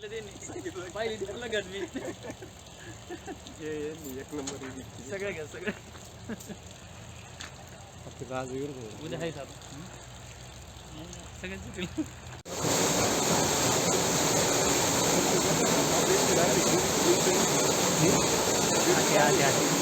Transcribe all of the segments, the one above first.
पाहिली त्याला गडवी एक नंबर सगळं घ्या सगळं. उद्या आहे साहेब सगळ्यांचं केलं आते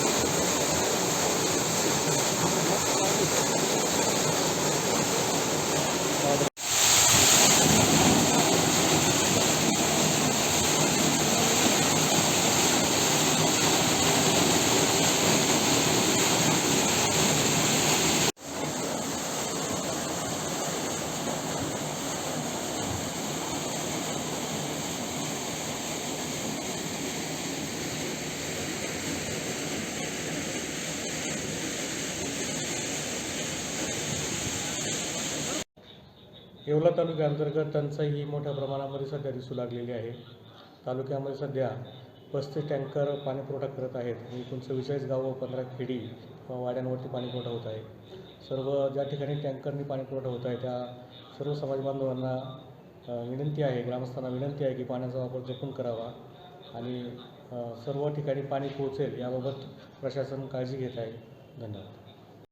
येवला तालुक्याअंतर्गत टंचाई ही मोठ्या प्रमाणामध्ये सध्या दिसू लागलेली आहे. तालुक्यामध्ये सध्या पस्तीस टँकर पाणीपुरवठा करत आहेत. आणि एकूण चव्वेचाळीस गावं पंधरा खेडी वाड्यांवरती पाणीपुरवठा होत आहे. सर्व ज्या ठिकाणी टँकरनी पाणीपुरवठा होत आहे त्या सर्व समाज बांधवांना विनंती आहे ग्रामस्थांना विनंती आहे की पाण्याचा वापर जपून करावा आणि सर्व ठिकाणी पाणी पोहोचेल याबाबत प्रशासन काळजी घेत आहे. धन्यवाद.